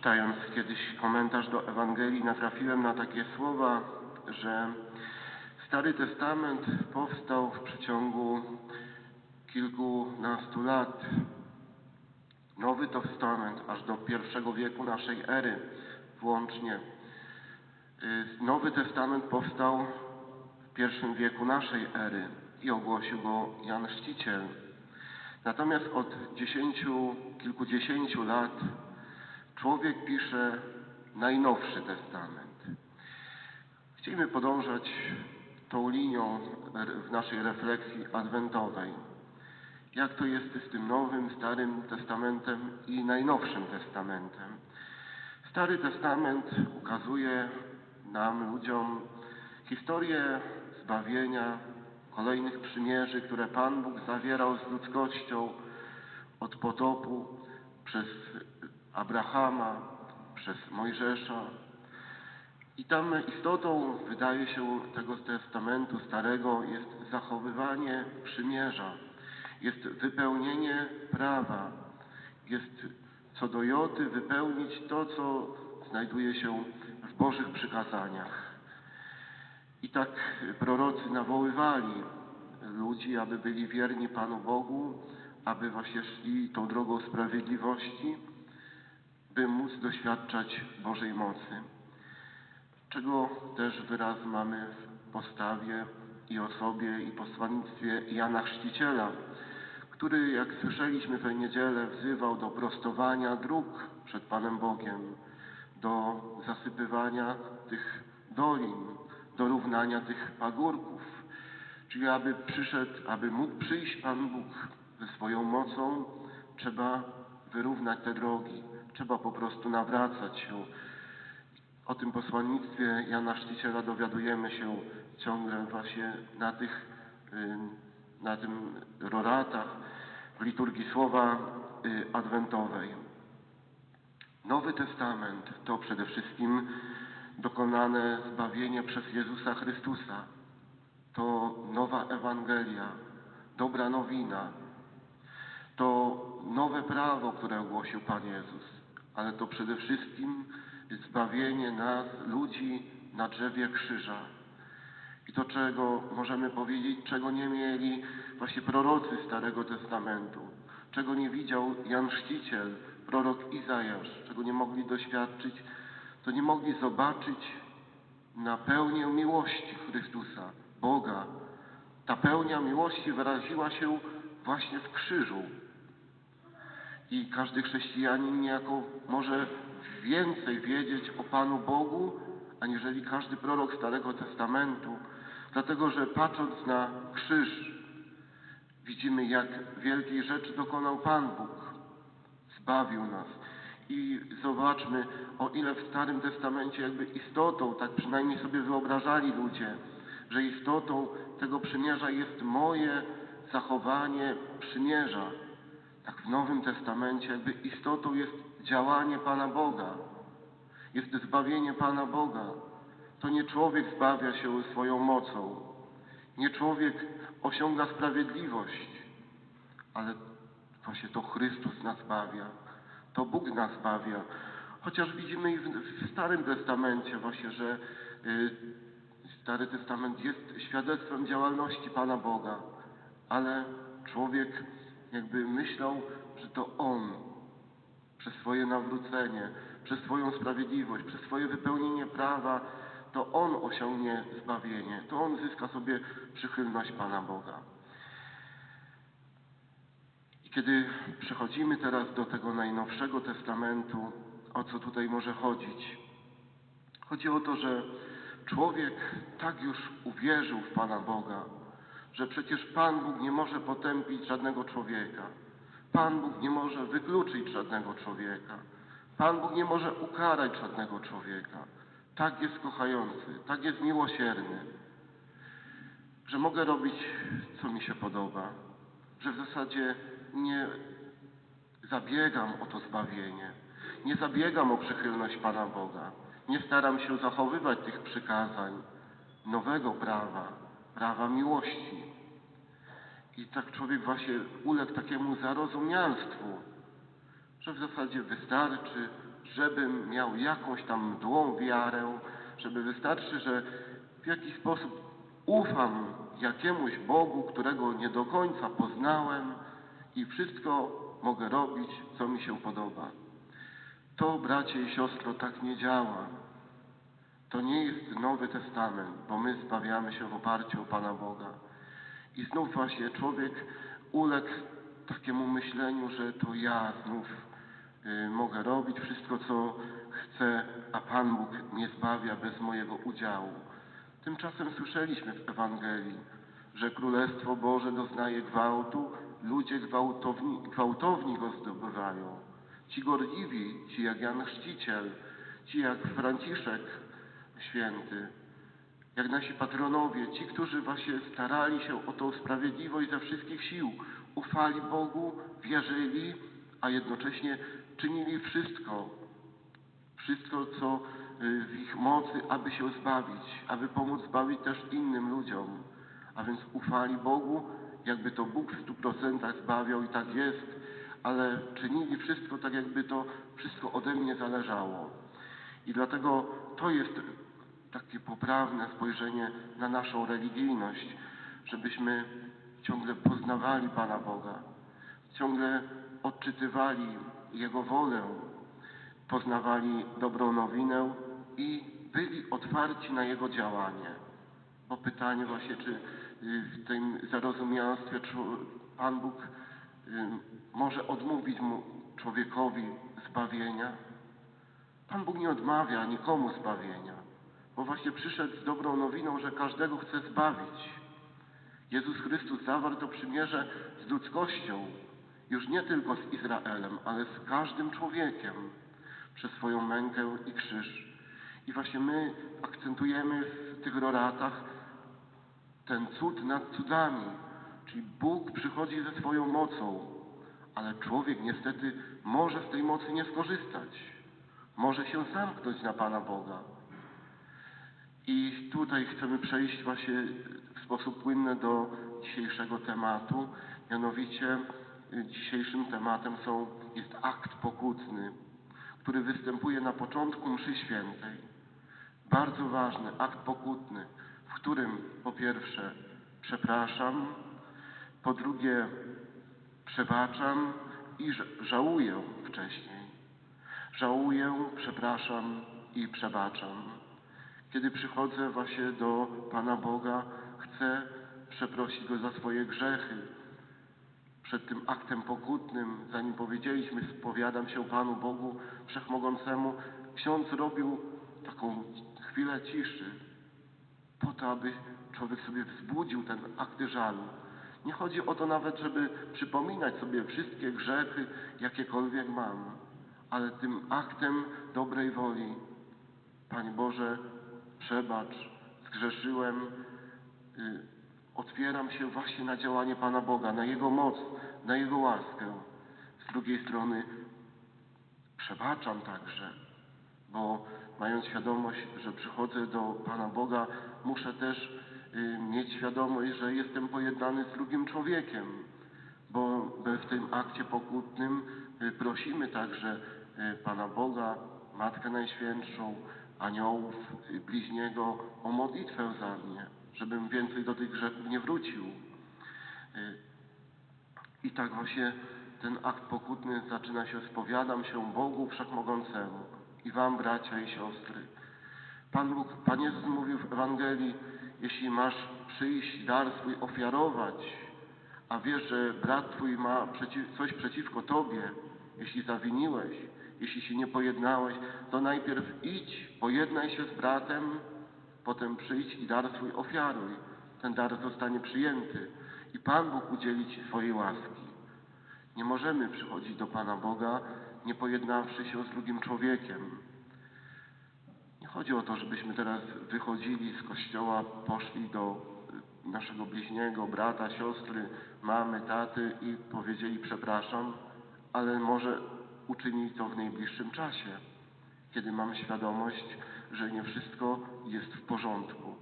Czytając kiedyś komentarz do Ewangelii, natrafiłem na takie słowa, że Stary Testament powstał w przeciągu kilkunastu lat. Nowy Testament aż do pierwszego wieku naszej ery włącznie. Y, Nowy Testament powstał w pierwszym wieku naszej ery i ogłosił go Jan Chrzciciel. Natomiast od dziesięciu, kilkudziesięciu lat człowiek pisze najnowszy testament. Chcielibyśmy podążać tą linią w naszej refleksji adwentowej. Jak to jest z tym Nowym, Starym Testamentem i Najnowszym Testamentem? Stary Testament ukazuje nam, ludziom, historię zbawienia, kolejnych przymierzy, które Pan Bóg zawierał z ludzkością od potopu przez Abrahama, przez Mojżesza. I tam istotą, wydaje się, tego testamentu starego jest zachowywanie przymierza, jest wypełnienie prawa, jest co do joty wypełnić to, co znajduje się w Bożych przykazaniach. I tak prorocy nawoływali ludzi, aby byli wierni Panu Bogu, aby właśnie szli tą drogą sprawiedliwości, by móc doświadczać Bożej mocy. Czego też wyraz mamy w postawie i osobie i posłannictwie Jana Chrzciciela, który, jak słyszeliśmy w niedzielę, wzywał do prostowania dróg przed Panem Bogiem, do zasypywania tych dolin, do równania tych pagórków, czyli aby przyszedł, aby mógł przyjść Pan Bóg ze swoją mocą, trzeba wyrównać te drogi, trzeba po prostu nawracać się. O tym posłannictwie Jana Chrzciciela dowiadujemy się ciągle właśnie na tych, na tym roratach w liturgii słowa y, adwentowej. Nowy Testament to przede wszystkim dokonane zbawienie przez Jezusa Chrystusa. To nowa Ewangelia, dobra nowina. To nowe prawo, które ogłosił Pan Jezus, ale to przede wszystkim zbawienie nas, ludzi na drzewie krzyża. I to, czego możemy powiedzieć, czego nie mieli właśnie prorocy Starego Testamentu, czego nie widział Jan Chrzciciel, prorok Izajasz, czego nie mogli doświadczyć, to nie mogli zobaczyć na pełnię miłości Chrystusa, Boga. Ta pełnia miłości wyraziła się właśnie w krzyżu. I każdy chrześcijanin niejako może więcej wiedzieć o Panu Bogu, aniżeli każdy prorok Starego Testamentu, dlatego że patrząc na krzyż, widzimy, jak wielkiej rzeczy dokonał Pan Bóg. Zbawił nas. I zobaczmy, o ile w Starym Testamencie jakby istotą, tak przynajmniej sobie wyobrażali ludzie, że istotą tego przymierza jest moje zachowanie przymierza. Tak w Nowym Testamencie jakby istotą jest działanie Pana Boga. Jest zbawienie Pana Boga. To nie człowiek zbawia się swoją mocą. Nie człowiek osiąga sprawiedliwość, ale właśnie to Chrystus nas zbawia. To Bóg nas zbawia. Chociaż widzimy i w, Starym Testamencie właśnie, że y, Stary Testament jest świadectwem działalności Pana Boga, ale człowiek jakby myślał, że to On przez swoje nawrócenie, przez swoją sprawiedliwość, przez swoje wypełnienie prawa, to On osiągnie zbawienie, to On zyska sobie przychylność Pana Boga. I kiedy przechodzimy teraz do tego najnowszego testamentu, o co tutaj może chodzić? Chodzi o to, że człowiek tak już uwierzył w Pana Boga, że przecież Pan Bóg nie może potępić żadnego człowieka. Pan Bóg nie może wykluczyć żadnego człowieka. Pan Bóg nie może ukarać żadnego człowieka. Tak jest kochający, tak jest miłosierny, że mogę robić, co mi się podoba, że w zasadzie nie zabiegam o to zbawienie, nie zabiegam o przychylność Pana Boga, nie staram się zachowywać tych przykazań nowego prawa, prawa miłości. I tak człowiek właśnie uległ takiemu zarozumialstwu, że w zasadzie wystarczy, żebym miał jakąś tam mdłą wiarę, żeby wystarczy, że w jakiś sposób ufam jakiemuś Bogu, którego nie do końca poznałem i wszystko mogę robić, co mi się podoba. To, bracie i siostro, tak nie działa. To nie jest Nowy Testament, bo my zbawiamy się w oparciu o Pana Boga. I znów właśnie człowiek uległ takiemu myśleniu, że to ja znów y, mogę robić wszystko, co chcę, a Pan Bóg mnie zbawia bez mojego udziału. Tymczasem słyszeliśmy w Ewangelii, że Królestwo Boże doznaje gwałtu, ludzie gwałtowni, gwałtowni go zdobywają. Ci gorliwi, ci jak Jan Chrzciciel, ci jak Franciszek Święty, jak nasi patronowie, ci, którzy właśnie starali się o tą sprawiedliwość ze wszystkich sił, ufali Bogu, wierzyli, a jednocześnie czynili wszystko, wszystko, co y, w ich mocy, aby się zbawić, aby pomóc zbawić też innym ludziom. A więc ufali Bogu, jakby to Bóg w stu procentach zbawiał i tak jest, ale czynili wszystko tak, jakby to wszystko ode mnie zależało. I dlatego to jest takie poprawne spojrzenie na naszą religijność, żebyśmy ciągle poznawali Pana Boga, ciągle odczytywali Jego wolę, poznawali dobrą nowinę i byli otwarci na Jego działanie. Bo pytanie właśnie, czy y, w tym zarozumialstwie Pan Bóg y, może odmówić mu człowiekowi zbawienia? Pan Bóg nie odmawia nikomu zbawienia, bo właśnie przyszedł z dobrą nowiną, że każdego chce zbawić. Jezus Chrystus zawarł to przymierze z ludzkością, już nie tylko z Izraelem, ale z każdym człowiekiem przez swoją mękę i krzyż. I właśnie my akcentujemy w tych roratach ten cud nad cudami, czyli Bóg przychodzi ze swoją mocą, ale człowiek niestety może z tej mocy nie skorzystać. Może się zamknąć na Pana Boga. I tutaj chcemy przejść właśnie w sposób płynny do dzisiejszego tematu. Mianowicie y, dzisiejszym tematem są, jest akt pokutny, który występuje na początku mszy świętej. Bardzo ważny akt pokutny, w którym po pierwsze przepraszam, po drugie przebaczam i żałuję wcześniej. Żałuję, przepraszam i przebaczam. Kiedy przychodzę właśnie do Pana Boga, chcę przeprosić Go za swoje grzechy. Przed tym aktem pokutnym, zanim powiedzieliśmy, spowiadam się Panu Bogu Wszechmogącemu, ksiądz robił taką chwilę ciszy, po to, aby człowiek sobie wzbudził ten akt żalu. Nie chodzi o to nawet, żeby przypominać sobie wszystkie grzechy, jakiekolwiek mam, ale tym aktem dobrej woli, Panie Boże, przebacz, zgrzeszyłem, y, otwieram się właśnie na działanie Pana Boga, na Jego moc, na Jego łaskę. Z drugiej strony przebaczam także, bo mając świadomość, że przychodzę do Pana Boga, muszę też y, mieć świadomość, że jestem pojednany z drugim człowiekiem, bo w tym akcie pokutnym y, prosimy także Pana Boga, Matkę Najświętszą, aniołów, bliźniego o modlitwę za mnie, żebym więcej do tych grzechów nie wrócił. I tak właśnie ten akt pokutny zaczyna się, spowiadam się Bogu Wszechmogącemu i wam, bracia i siostry. Pan Bóg, Pan Jezus mówił w Ewangelii, jeśli masz przyjść, dar swój ofiarować, a wiesz, że brat twój ma przeciw, coś przeciwko tobie, jeśli zawiniłeś, jeśli się nie pojednałeś, to najpierw idź, pojednaj się z bratem, potem przyjdź i dar swój ofiaruj. Ten dar zostanie przyjęty i Pan Bóg udzieli Ci swojej łaski. Nie możemy przychodzić do Pana Boga, nie pojednawszy się z drugim człowiekiem. Nie chodzi o to, żebyśmy teraz wychodzili z kościoła, poszli do naszego bliźniego, brata, siostry, mamy, taty i powiedzieli przepraszam, ale może uczynić to w najbliższym czasie, kiedy mamy świadomość, że nie wszystko jest w porządku.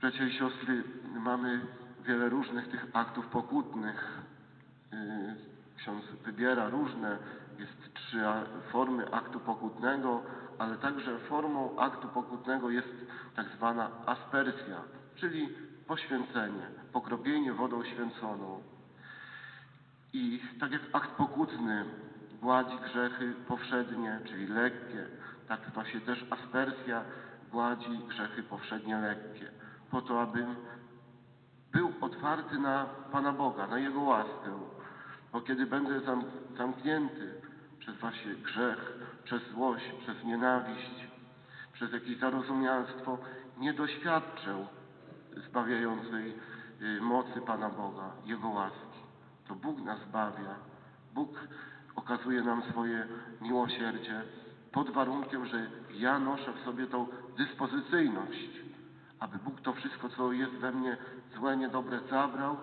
Bracia i siostry, mamy wiele różnych tych aktów pokutnych. Yy, ksiądz wybiera różne, jest trzy formy aktu pokutnego, ale także formą aktu pokutnego jest tak zwana aspersja, czyli poświęcenie, pokropienie wodą święconą. I tak jak akt pokutny gładzi grzechy powszednie, czyli lekkie, tak się też aspersja gładzi grzechy powszednie lekkie, po to, abym był otwarty na Pana Boga, na Jego łaskę. Bo kiedy będę zam, zamknięty przez właśnie grzech, przez złość, przez nienawiść, przez jakieś zarozumialstwo, nie doświadczę zbawiającej y, mocy Pana Boga, Jego łaski. To Bóg nas zbawia. Bóg okazuje nam swoje miłosierdzie pod warunkiem, że ja noszę w sobie tą dyspozycyjność, aby Bóg to wszystko, co jest we mnie złe, niedobre, zabrał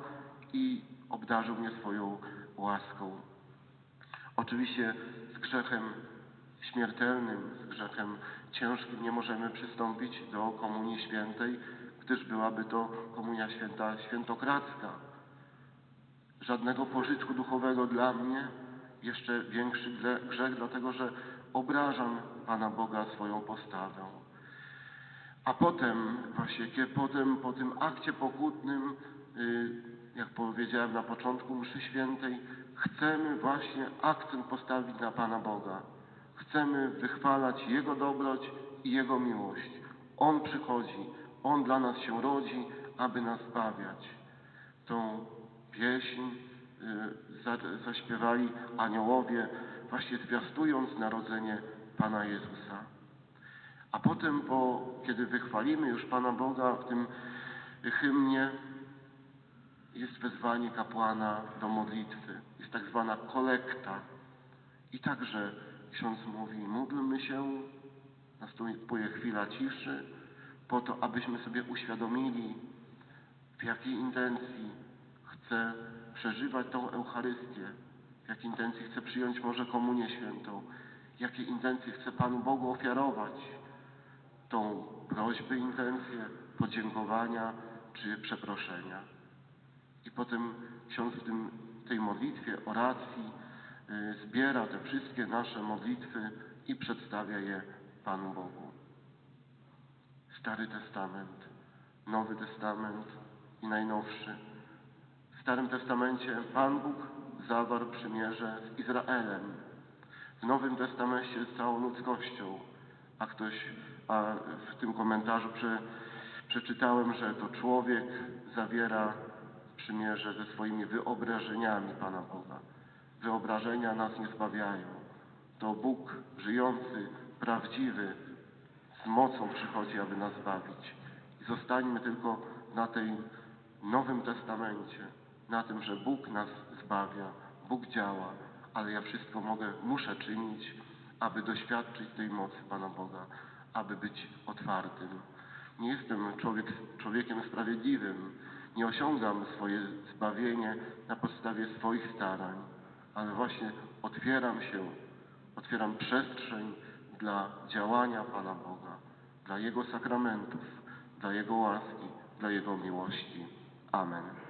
i obdarzył mnie swoją łaską. Oczywiście z grzechem śmiertelnym, z grzechem ciężkim nie możemy przystąpić do Komunii Świętej, gdyż byłaby to Komunia Święta świętokradzka. Żadnego pożytku duchowego dla mnie, jeszcze większy grze- grzech, dlatego że obrażam Pana Boga swoją postawę. A potem, właśnie potem, po tym akcie pokutnym, y, jak powiedziałem na początku mszy świętej, chcemy właśnie akcent postawić na Pana Boga. Chcemy wychwalać Jego dobroć i Jego miłość. On przychodzi, On dla nas się rodzi, aby nas zbawiać. Tą pieśń zaśpiewali aniołowie, właśnie zwiastując narodzenie Pana Jezusa. A potem, po, kiedy wychwalimy już Pana Boga w tym hymnie, jest wezwanie kapłana do modlitwy. Jest tak zwana kolekta. I także ksiądz mówi, módlmy się, następuje chwila ciszy, po to, abyśmy sobie uświadomili, w jakiej intencji chcę przeżywać tą Eucharystię, w jakiej intencji chcę przyjąć może Komunię Świętą, jakie intencje chcę Panu Bogu ofiarować, tą prośbę, intencję podziękowania czy przeproszenia. I potem ksiądz w tym, tej modlitwie, oracji y, zbiera te wszystkie nasze modlitwy i przedstawia je Panu Bogu. Stary Testament, Nowy Testament i najnowszy. Starym Testamencie Pan Bóg zawarł przymierze z Izraelem. W Nowym Testamencie z całą ludzkością. A ktoś, a w tym komentarzu prze, przeczytałem, że to człowiek zawiera przymierze ze swoimi wyobrażeniami Pana Boga. Wyobrażenia nas nie zbawiają. To Bóg żyjący, prawdziwy, z mocą przychodzi, aby nas zbawić. I zostańmy tylko na tej Nowym Testamencie, na tym, że Bóg nas zbawia, Bóg działa, ale ja wszystko mogę, muszę czynić, aby doświadczyć tej mocy Pana Boga, aby być otwartym. Nie jestem człowiek, człowiekiem sprawiedliwym, nie osiągam swoje zbawienie na podstawie swoich starań, ale właśnie otwieram się, otwieram przestrzeń dla działania Pana Boga, dla Jego sakramentów, dla Jego łaski, dla Jego miłości. Amen.